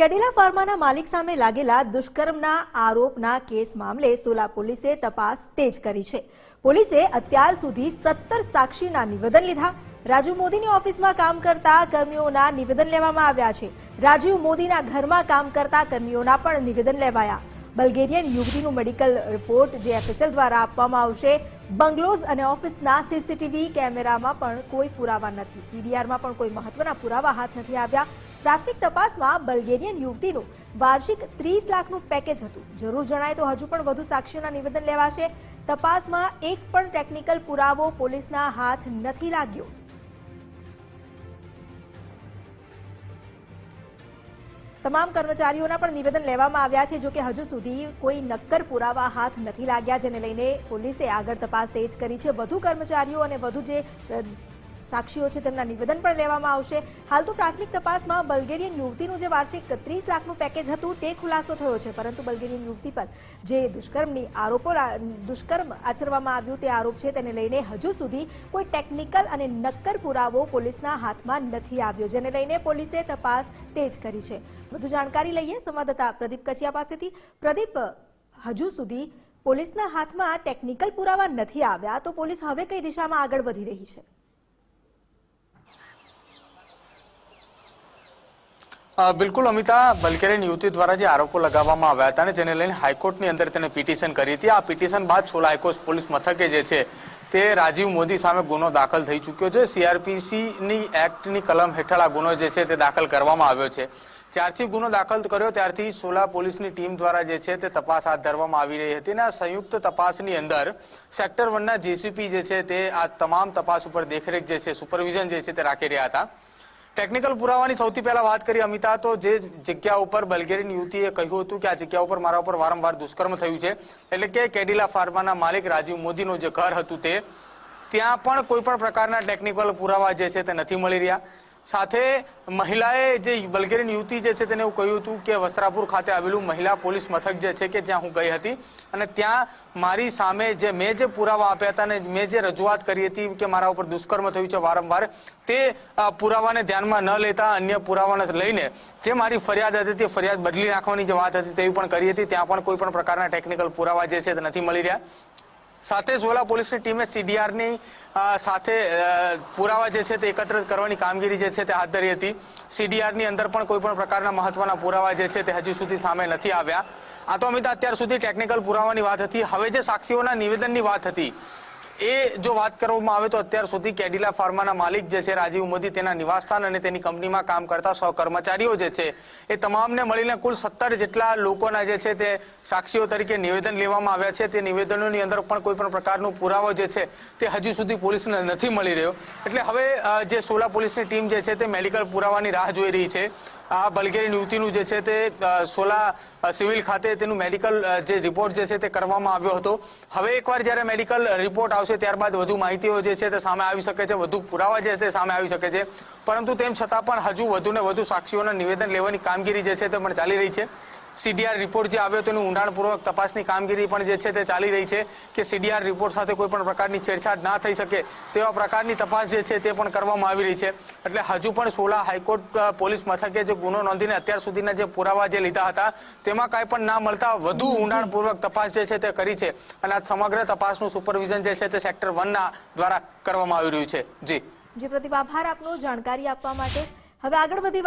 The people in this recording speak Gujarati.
કેડિલા ફાર્માના માલિક સામે લાગેલા દુષ્કર્મના આરોપના કેસ મામલે સોલા પોલીસે તપાસ તેજ કરી છે. પોલીસે અત્યાર સુધી સત્તર સાક્ષીના નિવેદન લીધા. રાજીવ મોદીની ઓફિસમાં કામ કરતા કર્મીઓના નિવેદન લેવામાં આવ્યા છે. રાજીવ મોદીના ઘરમાં કામ કરતા કર્મીઓના પણ નિવેદન લેવાયા. બલ્ગેરિયન યુવતીનું મેડિકલ રિપોર્ટ જે એફએસએલ દ્વારા આપવામાં આવશે. બંગલોઝ અને ઓફિસના સીસીટીવી કેમેરામાં પણ કોઈ પુરાવા નથી. સીડીઆરમાં પણ કોઈ મહત્વના પુરાવા હાથ નથી આવ્યા. પ્રાથમિક તપાસમાં બલ્ગેરિયન યુવતીનું વાર્ષિક ત્રીસ લાખનું પેકેજ હતું. જરૂર જણાય તો હજુ પણ વધુ સાક્ષીઓના નિવેદન લેવાશે. તપાસમાં એક પણ ટેકનિકલ પુરાવો પોલીસના હાથ નથી લાગ્યો. તમામ કર્મચારીઓના પણ નિવેદન લેવામાં આવ્યા છે જો કે હજુ સુધી કોઈ નક્કર પુરાવા હાથ નથી લાગ્યા, જેને લઈને પોલીસે આગળ તપાસ તેજ કરી છે. વધુ કર્મચારીઓ અને વધુ જે સાક્ષીઓ છે, તેમના નિવેદન પણ લેવામાં આવશે. હાલ તો પ્રાથમિક તપાસમાં બલ્ગેરિયન યુવતીનું જે વાર્ષિક ત્રીસ લાખનું પેકેજ હતું, તે ખુલાસો થયો છે. પરંતુ બલ્ગેરિયન યુવતી પર જે દુષ્કર્મની આરોપો દુષ્કર્મ આચરવામાં આવ્યું તે આરોપ છે, તેને લઈને હજુ સુધી કોઈ ટેકનિકલ અને નક્કર પુરાવો પોલીસના હાથમાં નથી આવ્યો, જેને લઈને પોલીસે તપાસ તેજ કરી છે. વધુ જાણકારી લઈએ સંવાદદાતા પ્રદીપ કચિયા પાસેથી. પ્રદીપ, હજુ સુધી પોલીસના હાથમાં ટેકનિકલ પુરાવા નથી આવ્યા, તો પોલીસ હવે કઈ દિશામાં આગળ વધી રહી છે? બિલકુલ અમિતા બલકેરિયન યુવતી દ્વારા જે આરોપો લગાવવામાં આવ્યા હતા અને જેને લઈને હાઈકોર્ટની અંદર તેને પિટિશન કરી હતી. આ પિટિશન બાદ સોલા હાઈકોર્ટ પોલીસ મથકે જે છે તે રાજીવ મોદી સામે ગુનો દાખલ થઈ ચૂક્યો છે. સીઆરપીસીની એક્ટની કલમ હેઠળ આ ગુનો જે છે તે દાખલ કરવામાં આવ્યો છે. જ્યારથી ગુનો દાખલ કર્યો ત્યારથી સોલા પોલીસની ટીમ દ્વારા જે છે તે તપાસ હાથ ધરવામાં આવી રહી હતી અને આ સંયુક્ત તપાસની અંદર સેક્ટર વનના જેસીપી જે છે તે આ તમામ તપાસ ઉપર દેખરેખ જે છે, સુપરવિઝન જે છે તે રાખી રહ્યા હતા. ટેકનિકલ પુરાવાની સૌથી પહેલા વાત કરી અમિતા, તો જે જગ્યા ઉપર બલ્ગેરિયન યુવતીએ કહ્યું હતું કે આ જગ્યા ઉપર મારા ઉપર વારંવાર દુષ્કર્મ થયું છે, એટલે કે કેડિલા ફાર્માના માલિક રાજીવ મોદીનું જે ઘર હતું તે, ત્યાં પણ કોઈ પણ પ્રકારના ટેકનિકલ પુરાવા જે છે તે નથી મળી રહ્યા. સાથે મહિલાએ જે બલ્ગેરિયન યુવતી જે છે તેને એવું કહ્યું હતું કે વસ્ત્રાપુર ખાતે આવેલું મહિલા પોલીસ મથક જે છે કે જ્યાં હું ગઈ હતી અને ત્યાં મારી સામે જે મેં જે પુરાવા આપ્યા હતા અને મેં જે રજૂઆત કરી હતી કે મારા ઉપર દુષ્કર્મ થયું છે વારંવાર, તે પુરાવાને ધ્યાનમાં ન લેતા અન્ય પુરાવાને લઈને જે મારી ફરિયાદ હતી તે ફરિયાદ બદલી નાખવાની જે વાત હતી તેવી પણ કરી હતી. ત્યાં પણ કોઈ પણ પ્રકારના ટેકનિકલ પુરાવા જે છે તે નથી મળી રહ્યા. સાથે ઝોલા પોલીસની ટીમે સીડીઆરની સાથે પુરાવા જે છે તે એકત્રિત કરવાની કામગીરી જે છે તે હાથ ધરી હતી. સીડીઆરની અંદર પણ કોઈ પણ પ્રકારના મહત્વના પુરાવા જે છે તે હજી સુધી સામે નથી આવ્યા. આ તો અમિતા, અત્યાર સુધી ટેકનિકલ પુરાવાની વાત હતી. હવે જે સાક્ષીઓના નિવેદનની વાત હતી એ જો વાત કરવામાં આવે તો અત્યાર સુધી કેડિલા ફાર્માના માલિક જે છે, રાજીવ મોદી તેના નિવાસસ્થાન અને તેની કંપનીમાં કામ કરતા સૌ કર્મચારીઓ જે છે, એ તમામને મળીને કુલ સત્તર જેટલા લોકોના જે છે, તે સાક્ષીઓ તરીકે નિવેદન લેવામાં આવ્યા છે. તે નિવેદનોની અંદર પણ કોઈ પણ પ્રકારનો પુરાવો જે છે, તે હજુ સુધી પોલીસને નથી મળી રહ્યો. એટલે હવે જે સોલા પોલીસની ટીમ જે છે, તે મેડિકલ પુરાવાની રાહ જોઈ રહી છે. આ બલ્ગેરિયન યુવતીનું જે છે તે સોલા સિવિલ ખાતે તેનું મેડિકલ જે રિપોર્ટ જે છે તે કરવામાં આવ્યો હતો. હવે એકવાર જ્યારે મેડિકલ રિપોર્ટ આવશે ત્યારબાદ વધુ માહિતીઓ જે છે તે સામે આવી શકે છે, વધુ પુરાવા જે છે તે સામે આવી શકે છે. પરંતુ તેમ છતાં પણ હજુ વધુ ને વધુ સાક્ષીઓના નિવેદન લેવાની કામગીરી જે છે તે પણ ચાલી રહી છે. સીડીઆર રિપોર્ટ જે આવ્યો તેનું ઊંડાણપૂર્વક તપાસની કામગીરી પણ જે છે તે ચાલી રહી છે કે સીડીઆર રિપોર્ટ સાથે કોઈ પણ પ્રકારની છેડછાડ ના થઈ શકે તેવા પ્રકારની તપાસ જે છે તે પણ કરવામાં આવી રહી છે. એટલે હજુ પણ સોલા હાઈકોર્ટ પોલીસ મથકે જે ગુનો નોંધીને અત્યાર સુધીના જે પુરાવા જે લીધા હતા તેમાં કાંઈ પણ ના મળતા વધુ ઊંડાણપૂર્વક તપાસ જે છે તે કરી છે. અને આ સમગ્ર તપાસનું સુપરવિઝન જે છે તે સેક્ટર વનના દ્વારા કરવામાં આવી રહ્યું છે. જી. જી પ્રતિભા આભાર આપનો જાણકારી આપવા માટે. હવે આગળ વધી